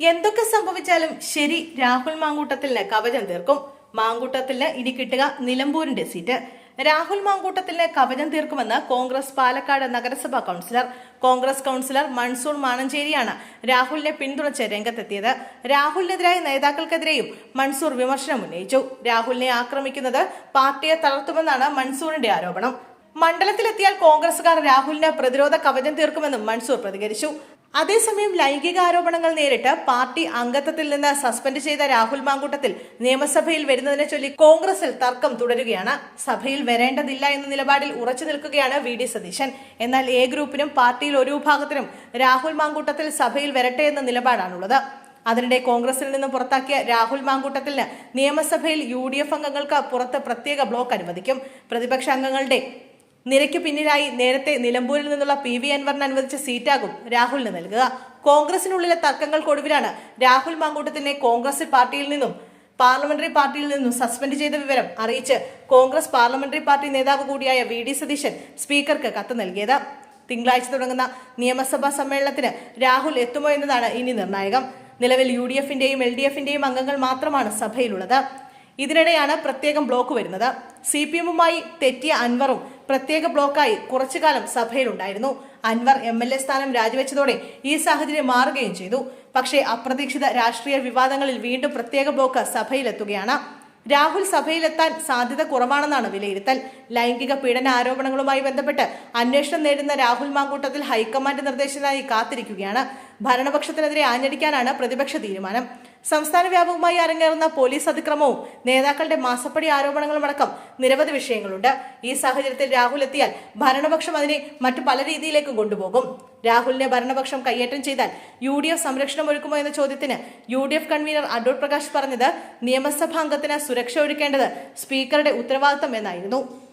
എന്തൊക്കെ സംഭവിച്ചാലും ശരി രാഹുൽ മാങ്കൂട്ടത്തിന് കവചം തീർക്കും. മാങ്കൂട്ടത്തിന് ഇനി കിട്ടുക നിലമ്പൂരിന്റെ സീറ്റ്. രാഹുൽ മാങ്കൂട്ടത്തിന് കവചം തീർക്കുമെന്ന് കോൺഗ്രസ് പാലക്കാട് നഗരസഭാ കൗൺസിലർ. കോൺഗ്രസ് കൗൺസിലർ മൺസൂൺ മാനഞ്ചേരിയാണ് രാഹുലിനെ പിന്തുണച്ച് രംഗത്തെത്തിയത്. രാഹുലിനെതിരായ നേതാക്കൾക്കെതിരെയും മൺസൂർ വിമർശനം ഉന്നയിച്ചു. രാഹുലിനെ ആക്രമിക്കുന്നത് പാർട്ടിയെ തളർത്തുമെന്നാണ് മൺസൂറിന്റെ ആരോപണം. മണ്ഡലത്തിലെത്തിയാൽ കോൺഗ്രസുകാർ രാഹുലിന് പ്രതിരോധ കവചം തീർക്കുമെന്നും മൺസൂർ പ്രതികരിച്ചു. അതേസമയം ലൈംഗികാരോപണങ്ങൾ നേരിട്ട് പാർട്ടി അംഗത്വത്തിൽ നിന്ന് സസ്പെൻഡ് ചെയ്ത രാഹുൽ മാങ്കൂട്ടത്തിൽ നിയമസഭയിൽ വരുന്നതിനെ ചൊല്ലി കോൺഗ്രസിൽ തർക്കം തുടരുകയാണ്. സഭയിൽ വരേണ്ടതില്ല എന്ന നിലപാടിൽ ഉറച്ചു നിൽക്കുകയാണ് വി ഡി സതീശൻ. എന്നാൽ എ ഗ്രൂപ്പിനും പാർട്ടിയിൽ ഒരു വിഭാഗത്തിനും രാഹുൽ മാങ്കൂട്ടത്തിൽ സഭയിൽ വരട്ടെ എന്ന നിലപാടാണുള്ളത്. അതിനിടെ കോൺഗ്രസിൽ നിന്ന് പുറത്താക്കിയ രാഹുൽ മാങ്കൂട്ടത്തിന് നിയമസഭയിൽ യു ഡി എഫ് അംഗങ്ങൾക്ക് പുറത്ത് പ്രത്യേക ബ്ലോക്ക് അനുവദിക്കും. പ്രതിപക്ഷ അംഗങ്ങളുടെ നിരയ്ക്ക് പിന്നിലായി നേരത്തെ നിലമ്പൂരിൽ നിന്നുള്ള പി വി അൻവറിന് അനുവദിച്ച സീറ്റാകും രാഹുലിന് നൽകുക. കോൺഗ്രസിനുള്ളിലെ തർക്കങ്ങൾക്കൊടുവിലാണ് രാഹുൽ മാങ്കൂട്ടത്തിനെ കോൺഗ്രസ് പാർട്ടിയിൽ നിന്നും പാർലമെന്ററി പാർട്ടിയിൽ നിന്നും സസ്പെൻഡ് ചെയ്ത വിവരം അറിയിച്ച് കോൺഗ്രസ് പാർലമെന്ററി പാർട്ടി നേതാവ് കൂടിയായ വി ഡി സതീശൻ സ്പീക്കർക്ക് കത്ത് നൽകിയത്. തിങ്കളാഴ്ച തുടങ്ങുന്ന നിയമസഭാ സമ്മേളനത്തിന് രാഹുൽ എത്തുമോ എന്നതാണ് ഇനി നിർണായകം. നിലവിൽ യു ഡി എഫിന്റെയും എൽ ഡി എഫിന്റെയും അംഗങ്ങൾ മാത്രമാണ് സഭയിലുള്ളത്. ഇതിനിടെയാണ് പ്രത്യേകം ബ്ലോക്ക് വരുന്നത്. സി പി എമ്മുമായി തെറ്റിയ അൻവറും പ്രത്യേക ബ്ലോക്കായി കുറച്ചുകാലം സഭയിലുണ്ടായിരുന്നു. അൻവർ എം എൽ എ സ്ഥാനം രാജിവെച്ചതോടെ ഈ സാഹചര്യം മാറുകയും ചെയ്തു. പക്ഷേ അപ്രതീക്ഷിത രാഷ്ട്രീയ വിവാദങ്ങളിൽ വീണ്ടും പ്രത്യേക ബ്ലോക്ക് സഭയിലെത്തുകയാണ്. രാഹുൽ സഭയിലെത്താൻ സാധ്യത കുറവാണെന്നാണ് വിലയിരുത്തൽ. ലൈംഗിക പീഡന ആരോപണങ്ങളുമായി ബന്ധപ്പെട്ട് അന്വേഷണം നേടുന്ന രാഹുൽ മാങ്കൂട്ടത്തിൽ ഹൈക്കമാൻഡ് നിർദ്ദേശത്തിനായി കാത്തിരിക്കുകയാണ്. ഭരണപക്ഷത്തിനെതിരെ ആഞ്ഞടിക്കാനാണ് പ്രതിപക്ഷ തീരുമാനം. സംസ്ഥാന വ്യാപകമായി അരങ്ങേറുന്ന പോലീസ് അതിക്രമവും നേതാക്കളുടെ മാസപ്പടി ആരോപണങ്ങളും അടക്കം നിരവധി വിഷയങ്ങളുണ്ട്. ഈ സാഹചര്യത്തിൽ രാഹുൽ എത്തിയാൽ ഭരണപക്ഷം അതിനെ മറ്റു പല രീതിയിലേക്കും കൊണ്ടുപോകും. രാഹുലിനെ ഭരണപക്ഷം കയ്യേറ്റം ചെയ്താൽ യു ഡി എഫ് സംരക്ഷണം ഒരുക്കുമോ എന്ന ചോദ്യത്തിന് U D F convener Adoor Prakash പറഞ്ഞത് നിയമസഭാംഗത്തിന് സുരക്ഷ ഒരുക്കേണ്ടത് സ്പീക്കറുടെ ഉത്തരവാദിത്തം എന്നായിരുന്നു.